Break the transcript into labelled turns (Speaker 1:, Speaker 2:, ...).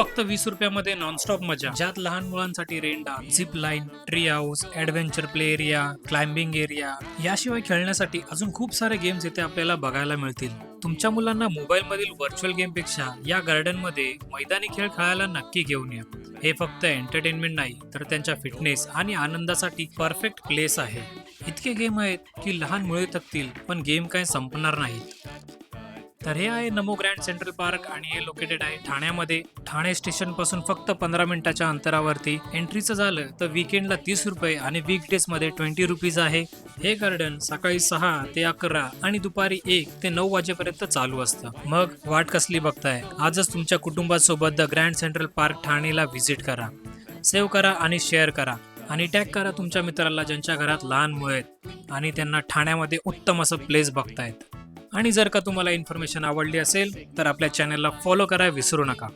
Speaker 1: फक्त वीस रुपयामध्ये नॉनस्टॉप मजा. ज्यात लहान मुलांसाठी रेंडा zip line tree house adventure play area climbing area याशिवाय खेळण्यासाठी अजून खूप सारे गेम्स इथे आपल्याला बघायला मिळतील. तुमच्या मुलांना मोबाईल मधील व्हर्च्युअल गेमपेक्षा या गार्डनमध्ये मैदानी खेळ खेळायला नक्की घेऊन या. हे फक्त एंटरटेनमेंट नाही तर त्यांच्या फिटनेस आणि आनंदासाठी परफेक्ट प्लेस आहे. इतके गेम आहेत की लहान मुळे थकतील पण गेम काय संपणार नाहीत. तर हे आहे नमो ग्रँड सेंट्रल पार्क आणि हे लोकेटेड आहे ठाण्यामध्ये. ठाणे स्टेशनपासून फक्त पंधरा मिनिटाच्या अंतरावरती. एंट्रीचं झालं तर विकेंडला तीस रुपये आणि वीकडेजमध्ये ट्वेंटी रुपीज आहे. हे गार्डन सकाळी सहा ते अकरा आणि दुपारी एक ते नऊ वाजेपर्यंत चालू असतं. मग वाट कसली बघताय? आजच तुमच्या कुटुंबासोबत द ग्रँड सेंट्रल पार्क ठाणेला व्हिजिट करा. सेव्ह करा आणि शेअर करा. आणि टॅग करा तुमच्या मित्राला ज्यांच्या घरात लहान मुळे आहेत. आणि त्यांना ठाण्यामध्ये उत्तम असं प्लेस बघतायत. आणि जर का तुम्हाला इन्फॉर्मेशन आवडली असेल तर आपल्या चॅनलला फॉलो करा विसरू नका.